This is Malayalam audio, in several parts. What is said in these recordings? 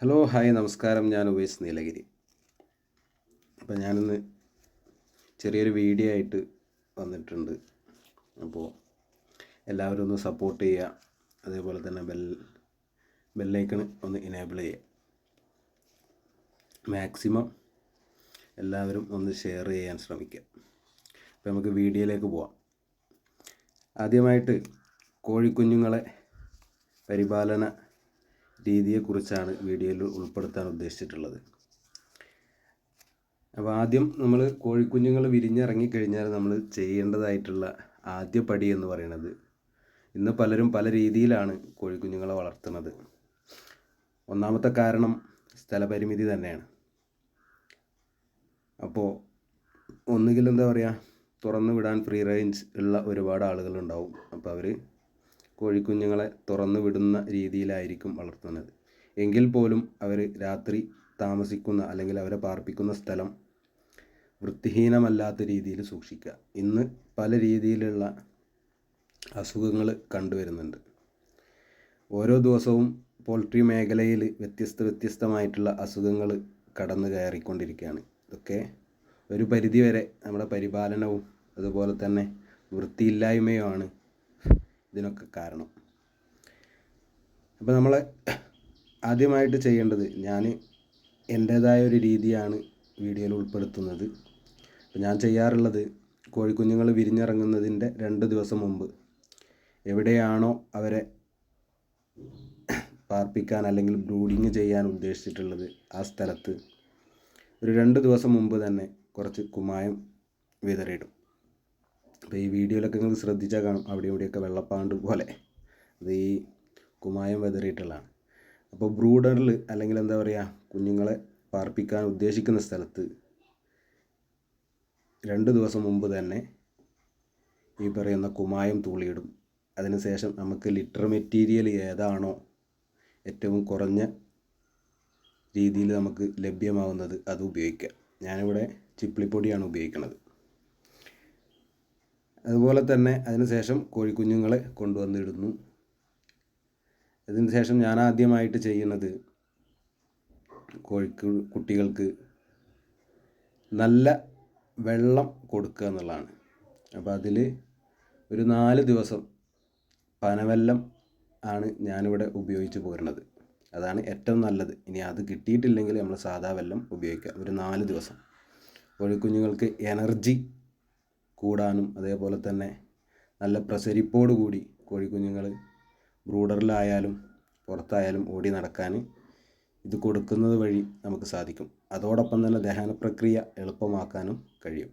ഹലോ ഹായ് നമസ്കാരം. ഞാൻ ഉവൈസ് നീലഗിരി. അപ്പോൾ ഞാനിന്ന് ചെറിയൊരു വീഡിയോ ആയിട്ട് വന്നിട്ടുണ്ട്. അപ്പോൾ എല്ലാവരും ഒന്ന് സപ്പോർട്ട് ചെയ്യുക അതേപോലെ തന്നെ ബെൽ ബെല്ലൈക്കൺ ഒന്ന് ഇനേബിൾ ചെയ്യുക മാക്സിമം എല്ലാവരും ഒന്ന് ഷെയർ ചെയ്യാൻ ശ്രമിക്കുക അപ്പോൾ നമുക്ക് വീഡിയോയിലേക്ക് പോവാം. ആദ്യമായിട്ട് കോഴിക്കുഞ്ഞുങ്ങളെ പരിപാലന രീതിയെക്കുറിച്ചാണ് വീഡിയോയിൽ ഉൾപ്പെടുത്താൻ ഉദ്ദേശിച്ചിട്ടുള്ളത്. അപ്പോൾ ആദ്യം നമ്മൾ കോഴിക്കുഞ്ഞുങ്ങൾ വിരിഞ്ഞിറങ്ങിക്കഴിഞ്ഞാൽ നമ്മൾ ചെയ്യേണ്ടതായിട്ടുള്ള ആദ്യ പടി എന്ന് പറയുന്നത് ഇന്ന് പലരും പല രീതിയിലാണ് കോഴിക്കുഞ്ഞുങ്ങളെ വളർത്തുന്നത്. ഒന്നാമത്തെ കാരണം സ്ഥലപരിമിതി തന്നെയാണ്. അപ്പോൾ ഒന്നുകിൽ എന്താ പറയുക തുറന്നു വിടാൻ ഫ്രീ റേഞ്ച് ഉള്ള ഒരുപാട് ആളുകളുണ്ടാവും. അപ്പോൾ അവർ കോഴിക്കുഞ്ഞുങ്ങളെ തുറന്നു വിടുന്ന രീതിയിലായിരിക്കും വളർത്തുന്നത്. എങ്കിൽ പോലും അവർ രാത്രി താമസിക്കുന്ന അല്ലെങ്കിൽ അവരെ പാർപ്പിക്കുന്ന സ്ഥലം വൃത്തിഹീനമല്ലാത്ത രീതിയിൽ സൂക്ഷിക്കുക. ഇന്ന് പല രീതിയിലുള്ള അസുഖങ്ങൾ കണ്ടുവരുന്നുണ്ട്. ഓരോ ദിവസവും പോൾട്രി മേഖലയിൽ വ്യത്യസ്ത വ്യത്യസ്തമായിട്ടുള്ള അസുഖങ്ങൾ കടന്നു കയറിക്കൊണ്ടിരിക്കുകയാണ്. ഇതൊക്കെ ഒരു പരിധിവരെ നമ്മുടെ പരിപാലനവും അതുപോലെ തന്നെ വൃത്തിയില്ലായ്മയുമാണ് ഇതിനൊക്കെ കാരണം. അപ്പോൾ നമ്മൾ ആദ്യമായിട്ട് ചെയ്യേണ്ടത് ഞാൻ എന്റേതായ ഒരു രീതിയാണ് വീഡിയോയിൽ ഉൾപ്പെടുത്തുന്നത്. അപ്പോൾ ഞാൻ ചെയ്യാറുള്ളത് കോഴിക്കുഞ്ഞുങ്ങൾ വിരിഞ്ഞിറങ്ങുന്നതിന്റെ രണ്ട് ദിവസം മുമ്പ് എവിടെയാണോ അവരെ പാർപ്പിക്കാൻ അല്ലെങ്കിൽ ബ്രൂഡിങ് ചെയ്യാൻ ഉദ്ദേശിച്ചിട്ടുള്ളത് ആ സ്ഥലത്ത് ഒരു രണ്ട് ദിവസം മുമ്പ് തന്നെ കുറച്ച് കുമ്മായം വിതറിയിടും. അപ്പോൾ ഈ വീഡിയോയിലൊക്കെ നിങ്ങൾ ശ്രദ്ധിച്ചാൽ കാണും. അവിടെ ഇവിടെയൊക്കെ വെള്ളപ്പാണ്ട് പോലെ. അത് ഈ കുമായം വെതറിയിട്ടുള്ളതാണ്. അപ്പോൾ ബ്രൂഡറിൽ അല്ലെങ്കിൽ എന്താ പറയുക കുഞ്ഞുങ്ങളെ പാർപ്പിക്കാൻ ഉദ്ദേശിക്കുന്ന സ്ഥലത്ത് രണ്ട് ദിവസം മുമ്പ് തന്നെ ഈ പറയുന്ന കുമായം തൂളിയിടും. അതിനുശേഷം നമുക്ക് ലിറ്റർ മെറ്റീരിയൽ ഏതാണോ ഏറ്റവും കുറഞ്ഞ രീതിയിൽ നമുക്ക് ലഭ്യമാവുന്നത് അത് ഉപയോഗിക്കുക. ഞാനിവിടെ ചിപ്ലിപ്പൊടിയാണ് ഉപയോഗിക്കുന്നത്. അതുപോലെ തന്നെ അതിനുശേഷം കോഴിക്കുഞ്ഞുങ്ങളെ കൊണ്ടുവന്നിടുന്നു. അതിനുശേഷം ഞാൻ ആദ്യമായിട്ട് ചെയ്യുന്നത് കോഴിക്കു കുട്ടികൾക്ക് നല്ല വെള്ളം കൊടുക്കുക എന്നുള്ളതാണ്. അപ്പോൾ അതിൽ ഒരു നാല് ദിവസം പനവെല്ലം ആണ് ഞാനിവിടെ ഉപയോഗിച്ച് പോരുന്നത്. അതാണ് ഏറ്റവും നല്ലത്. ഇനി അത് കിട്ടിയിട്ടില്ലെങ്കിൽ നമ്മൾ സാധാ വെല്ലം ഉപയോഗിക്കുക. ഒരു നാല് ദിവസം. കോഴിക്കുഞ്ഞുങ്ങൾക്ക് എനർജി കൂടാനും അതേപോലെ തന്നെ നല്ല പ്രസരിപ്പോടു കൂടി കോഴിക്കുഞ്ഞുങ്ങൾ ബ്രൂഡറിലായാലും പുറത്തായാലും ഓടി നടക്കാൻ ഇത് കൊടുക്കുന്നത് വഴി നമുക്ക് സാധിക്കും. അതോടൊപ്പം തന്നെ ദഹന പ്രക്രിയ എളുപ്പമാക്കാനും കഴിയും.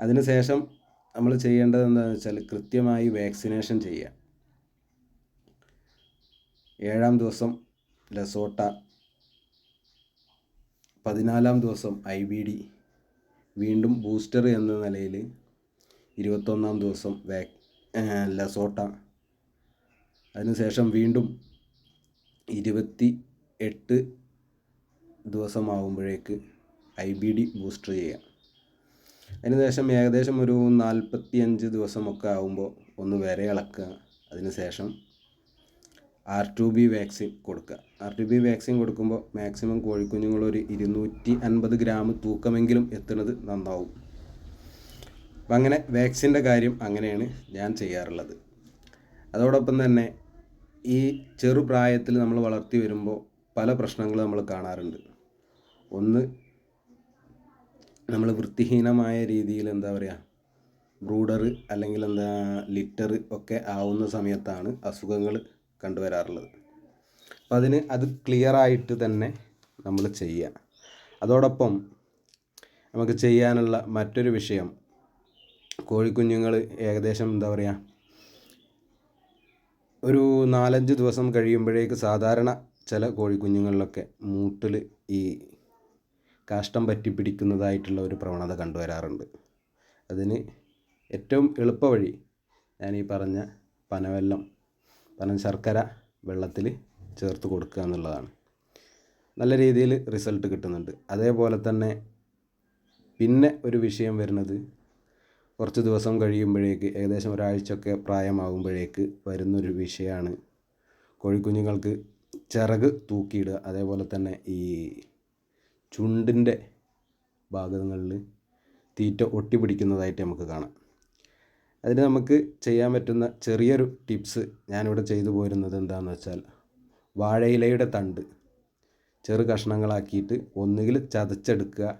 അതിനുശേഷം നമ്മൾ ചെയ്യേണ്ടത് എന്താണെന്ന് വെച്ചാൽ കൃത്യമായി വാക്സിനേഷൻ ചെയ്യുക. ഏഴാം ദിവസം ലസോട്ട പതിനാലാം ദിവസം ഐ ബി ഡി വീണ്ടും ബൂസ്റ്റർ എന്ന നിലയിൽ ഇരുപത്തൊന്നാം ദിവസം വാക് ലസോട്ട അതിനുശേഷം വീണ്ടും ഇരുപത്തി എട്ട് ദിവസമാകുമ്പോഴേക്ക് ഐ ബി ഡി ബൂസ്റ്റർ ചെയ്യാം അതിനുശേഷം ഏകദേശം ഒരു നാൽപ്പത്തി അഞ്ച് ദിവസമൊക്കെ ആകുമ്പോൾ ഒന്ന് വരെ ഇളക്കുക അതിനുശേഷം ആർ ടു ബി വാക്സിൻ കൊടുക്കുക. ആർ ടു ബി വാക്സിൻ കൊടുക്കുമ്പോൾ മാക്സിമം കോഴിക്കുഞ്ഞുങ്ങൾ ഒരു ഇരുന്നൂറ്റി അൻപത് ഗ്രാം തൂക്കമെങ്കിലും എത്തുന്നത് നന്നാവും. അപ്പം അങ്ങനെ വാക്സിന്റെ കാര്യം അങ്ങനെയാണ് ഞാൻ ചെയ്യാറുള്ളത്. അതോടൊപ്പം തന്നെ ഈ ചെറുപ്രായത്തിൽ നമ്മൾ വളർത്തി വരുമ്പോൾ പല പ്രശ്നങ്ങൾ നമ്മൾ കാണാറുണ്ട്. ഒന്ന് നമ്മൾ വൃത്തിഹീനമായ രീതിയിൽ എന്താ പറയുക ബ്രൂഡർ അല്ലെങ്കിൽ എന്താ ലിറ്റർ ഒക്കെ ആവുന്ന സമയത്താണ് അസുഖങ്ങൾ കണ്ടുവരാറുള്ളത്. അപ്പം അതിന് അത് ക്ലിയറായിട്ട് തന്നെ നമ്മൾ ചെയ്യുക അതോടൊപ്പം നമുക്ക് ചെയ്യാനുള്ള മറ്റൊരു വിഷയം കോഴിക്കുഞ്ഞുങ്ങൾ ഏകദേശം എന്താ പറയുക ഒരു നാലഞ്ച് ദിവസം കഴിയുമ്പോഴേക്ക് സാധാരണ ചില കോഴിക്കുഞ്ഞുങ്ങളിലൊക്കെ മൂട്ടിൽ ഈ കാഷ്ടം പറ്റി പിടിക്കുന്നതായിട്ടുള്ള ഒരു പ്രവണത കണ്ടുവരാറുണ്ട്. അതിന് ഏറ്റവും എളുപ്പ വഴി ഞാൻ ഈ പറഞ്ഞ പനവെല്ലം പനം ശർക്കര വെള്ളത്തിൽ ചേർത്ത് കൊടുക്കുക എന്നുള്ളതാണ്. നല്ല രീതിയിൽ റിസൾട്ട് കിട്ടുന്നുണ്ട്. അതേപോലെ തന്നെ പിന്നെ ഒരു വിഷയം വരുന്നത് കുറച്ച് ദിവസം കഴിയുമ്പോഴേക്ക് ഏകദേശം ഒരാഴ്ചയൊക്കെ പ്രായമാകുമ്പോഴേക്ക് വരുന്നൊരു വിഷയമാണ് കോഴിക്കുഞ്ഞുങ്ങൾക്ക് ചിറക് തൂക്കിയിടുക. അതേപോലെ തന്നെ ഈ ചുണ്ടിന്റെ ഭാഗങ്ങളിൽ തീറ്റ ഒട്ടി പിടിക്കുന്നതായിട്ട് നമുക്ക് കാണാം. അതിന് നമുക്ക് ചെയ്യാൻ പറ്റുന്ന ചെറിയൊരു ടിപ്സ് ഞാനിവിടെ ചെയ്തു പോരുന്നത് എന്താണെന്ന് വെച്ചാൽ വാഴയിലയുടെ തണ്ട് ചെറു കഷ്ണങ്ങളാക്കിയിട്ട് ഒന്നുകിൽ ചതച്ചെടുക്കുക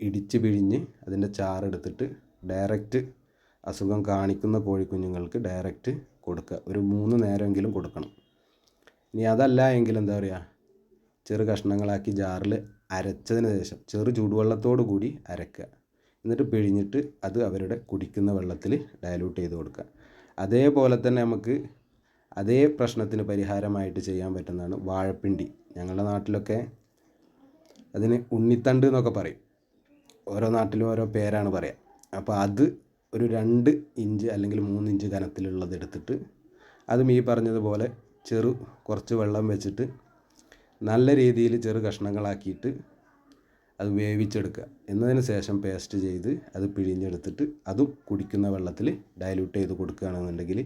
ഇടിച്ച് പിഴിഞ്ഞ് അതിന്റെ ചാറെടുത്തിട്ട് ഡയറക്റ്റ് അസുഖം കാണിക്കുന്ന കോഴിക്കുഞ്ഞുങ്ങൾക്ക് ഡയറക്റ്റ് കൊടുക്കുക. ഒരു മൂന്ന് നേരമെങ്കിലും കൊടുക്കണം. ഇനി അതല്ല എങ്കിൽ എന്താ പറയുക ചെറു കഷ്ണങ്ങളാക്കി ജാറിൽ അരച്ചതിന് ശേഷം ചെറു ചൂടുവെള്ളത്തോടു കൂടി അരക്കുക. എന്നിട്ട് പിഴിഞ്ഞിട്ട് അത് അവരുടെ കുടിക്കുന്ന വെള്ളത്തിൽ ഡയലൂട്ട് ചെയ്ത് കൊടുക്കുക. അതേപോലെ തന്നെ നമുക്ക് അതേ പ്രശ്നത്തിന് പരിഹാരമായിട്ട് ചെയ്യാൻ പറ്റുന്നതാണ് വാഴപ്പിണ്ടി. ഞങ്ങളുടെ നാട്ടിലൊക്കെ അതിന് ഉണ്ണിത്തണ്ട് എന്നൊക്കെ പറയും. ഓരോ നാട്ടിലും ഓരോ പേരാണ് പറയുക അപ്പോൾ അത് ഒരു രണ്ട് ഇഞ്ച് അല്ലെങ്കിൽ മൂന്ന് ഇഞ്ച് കനത്തിലുള്ളത് എടുത്തിട്ട് അതും ഈ പറഞ്ഞതുപോലെ ചെറു കുറച്ച് വെള്ളം വെച്ചിട്ട് നല്ല രീതിയിൽ ചെറു കഷ്ണങ്ങളാക്കിയിട്ട് അത് വേവിച്ചെടുക്കുക. എന്നതിന് ശേഷം പേസ്റ്റ് ചെയ്ത് അത് പിഴിഞ്ഞെടുത്തിട്ട് അതും കുടിക്കുന്ന വെള്ളത്തിൽ ഡയലൂട്ട് ചെയ്ത് കൊടുക്കുകയാണെന്നുണ്ടെങ്കിൽ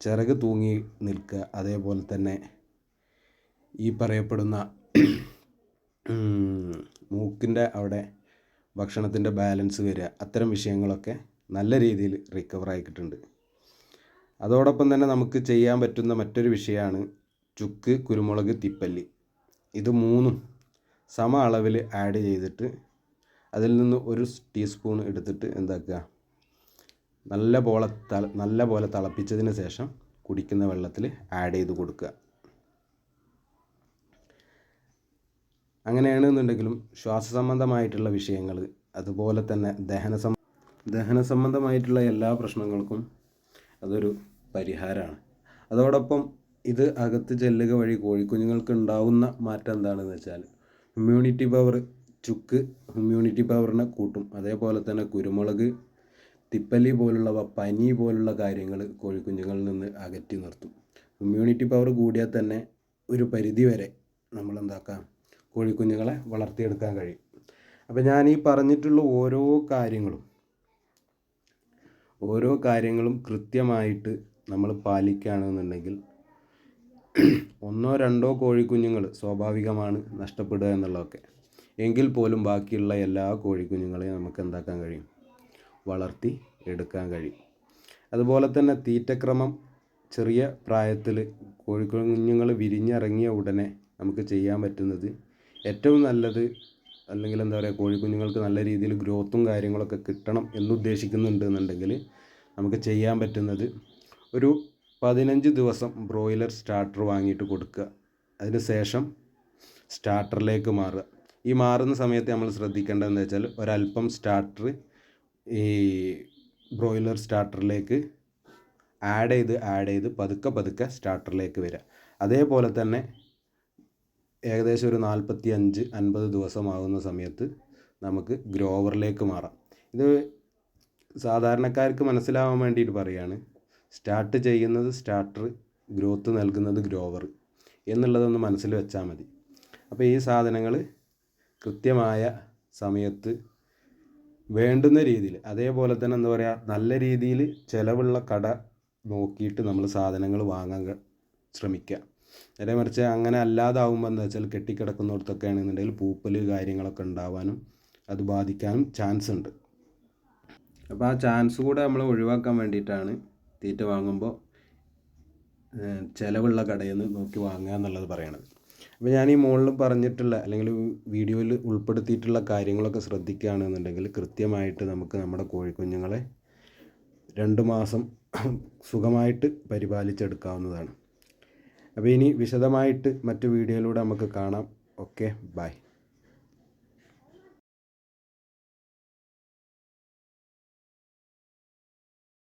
ചിറക് തൂങ്ങി നിൽക്കുക. അതേപോലെ തന്നെ ഈ പറയപ്പെടുന്ന മൂക്കിന്റെ അവിടെ ഭക്ഷണത്തിന്റെ ബാലൻസ് വരിക. അത്തരം വിഷയങ്ങളൊക്കെ നല്ല രീതിയിൽ റിക്കവർ കിട്ടുന്നുണ്ട് അതോടൊപ്പം തന്നെ നമുക്ക് ചെയ്യാൻ പറ്റുന്ന മറ്റൊരു വിഷയമാണ് ചുക്ക് കുരുമുളക് തിപ്പല്ലി. ഇത് മൂന്നും സമ അളവിൽ ആഡ് ചെയ്തിട്ട് അതിൽ നിന്ന് ഒരു ടീസ്പൂൺ എടുത്തിട്ട് എന്താക്കുക? നല്ല പോലെ തള നല്ല പോലെ തിളപ്പിച്ചതിന് ശേഷം കുടിക്കുന്ന വെള്ളത്തിൽ ആഡ് ചെയ്ത് കൊടുക്കുക. അങ്ങനെയാണെന്നുണ്ടെങ്കിലും ശ്വാസ സംബന്ധമായിട്ടുള്ള വിഷയങ്ങൾ അതുപോലെ തന്നെ ദഹന സം ദഹന സംബന്ധമായിട്ടുള്ള എല്ലാ പ്രശ്നങ്ങൾക്കും അതൊരു പരിഹാരമാണ്. അതോടൊപ്പം ഇത് അകത്ത് ചെല്ലുക വഴി കോഴിക്കുഞ്ഞുങ്ങൾക്ക് ഉണ്ടാവുന്ന മാറ്റം എന്താണെന്ന് വെച്ചാൽ ഇമ്മ്യൂണിറ്റി പവർ ചുക്ക് ഇമ്മ്യൂണിറ്റി പവറിനെ കൂട്ടും. അതേപോലെ തന്നെ കുരുമുളക് തിപ്പല്ലി പോലുള്ളവ പനി പോലുള്ള കാര്യങ്ങൾ കോഴിക്കുഞ്ഞുങ്ങളിൽ നിന്ന് അകറ്റി നിർത്തും. ഇമ്മ്യൂണിറ്റി പവർ കൂടിയാൽ തന്നെ ഒരു പരിധി വരെ നമ്മൾ എന്താക്കാം കോഴിക്കുഞ്ഞുങ്ങളെ വളർത്തിയെടുക്കാൻ കഴിയും. അപ്പോൾ ഞാൻ ഈ പറഞ്ഞിട്ടുള്ള ഓരോ കാര്യങ്ങളും ഓരോ കാര്യങ്ങളും കൃത്യമായിട്ട് നമ്മൾ പാലിക്കുകയാണെന്നുണ്ടെങ്കിൽ ഒന്നോ രണ്ടോ കോഴിക്കുഞ്ഞുങ്ങൾ സ്വാഭാവികമാണ് നഷ്ടപ്പെടുക എന്നുള്ളതൊക്കെ. എങ്കിൽ പോലും ബാക്കിയുള്ള എല്ലാ കോഴിക്കുഞ്ഞുങ്ങളെയും നമുക്ക് എന്താക്കാൻ കഴിയും? വളർത്തി എടുക്കാൻ കഴിയും. അതുപോലെ തന്നെ തീറ്റക്രമം ചെറിയ പ്രായത്തിൽ കോഴിക്കുഞ്ഞുങ്ങൾ വിരിഞ്ഞിറങ്ങിയ ഉടനെ നമുക്ക് ചെയ്യാൻ പറ്റുന്നത് ഏറ്റവും നല്ലത് അല്ലെങ്കിൽ എന്താ പറയുക കോഴിക്കുഞ്ഞുങ്ങൾക്ക് നല്ല രീതിയിൽ ഗ്രോത്തും കാര്യങ്ങളൊക്കെ കിട്ടണം എന്നുദ്ദേശിക്കുന്നുണ്ട് എന്നുണ്ടെങ്കിൽ നമുക്ക് ചെയ്യാൻ പറ്റുന്നത് ഒരു പതിനഞ്ച് ദിവസം ബ്രോയിലർ സ്റ്റാർട്ടർ വാങ്ങിയിട്ട് കൊടുക്കുക. അതിന് ശേഷം സ്റ്റാർട്ടറിലേക്ക് മാറുക. ഈ മാറുന്ന സമയത്ത് നമ്മൾ ശ്രദ്ധിക്കേണ്ടതെന്ന് വെച്ചാൽ ഒരല്പം സ്റ്റാർട്ടർ ഈ ബ്രോയിലർ സ്റ്റാർട്ടറിലേക്ക് ആഡ് ചെയ്ത് ആഡ് ചെയ്ത് പതുക്കെ പതുക്കെ സ്റ്റാർട്ടറിലേക്ക് വരിക. അതേപോലെ തന്നെ ഏകദേശം ഒരു നാൽപ്പത്തി അഞ്ച് അൻപത് ദിവസമാകുന്ന സമയത്ത് നമുക്ക് ഗ്രോവറിലേക്ക് മാറാം. ഇത് സാധാരണക്കാർക്ക് മനസ്സിലാവാൻ വേണ്ടിയിട്ട് പറയുകയാണ് സ്റ്റാർട്ട് ചെയ്യുന്നത് സ്റ്റാർട്ടർ ഗ്രോത്ത് നൽകുന്നത് ഗ്രോവർ എന്നുള്ളതൊന്ന് മനസ്സിൽ വെച്ചാൽ മതി. അപ്പോൾ ഈ സാധനങ്ങൾ കൃത്യമായ സമയത്ത് വേണ്ടുന്ന രീതിയിൽ അതേപോലെ തന്നെ എന്താ പറയുക നല്ല രീതിയിൽ ചിലവുള്ള കട നോക്കിയിട്ട് നമ്മൾ സാധനങ്ങൾ വാങ്ങാൻ ശ്രമിക്കുക. നേരെ മറിച്ച് അങ്ങനെ അല്ലാതാവുമ്പോൾ എന്താ വെച്ചാൽ കെട്ടിക്കിടക്കുന്നിടത്തൊക്കെ ആണെന്നുണ്ടെങ്കിൽ പൂപ്പൽ കാര്യങ്ങളൊക്കെ ഉണ്ടാവാനും അത് ബാധിക്കാനും ചാൻസ് ഉണ്ട്. അപ്പോൾ ആ ചാൻസ് കൂടെ നമ്മൾ ഒഴിവാക്കാൻ വേണ്ടിയിട്ടാണ് തീറ്റ വാങ്ങുമ്പോൾ ചിലവുള്ള കടയിൽ നിന്ന് നോക്കി വാങ്ങുക എന്നുള്ളത് പറയണത്. അപ്പോൾ ഞാൻ ഈ മുകളിൽ പറഞ്ഞിട്ടുള്ള അല്ലെങ്കിൽ വീഡിയോയിൽ ഉൾപ്പെടുത്തിയിട്ടുള്ള കാര്യങ്ങളൊക്കെ ശ്രദ്ധിക്കുകയാണെന്നുണ്ടെങ്കിൽ കൃത്യമായിട്ട് നമുക്ക് നമ്മുടെ കോഴിക്കുഞ്ഞുങ്ങളെ രണ്ട് മാസം സുഖമായിട്ട് പരിപാലിച്ചെടുക്കാവുന്നതാണ്. അപ്പോൾ ഇനി വിശദമായിട്ട് മറ്റു വീഡിയോയിലൂടെ നമുക്ക് കാണാം. Okay bye.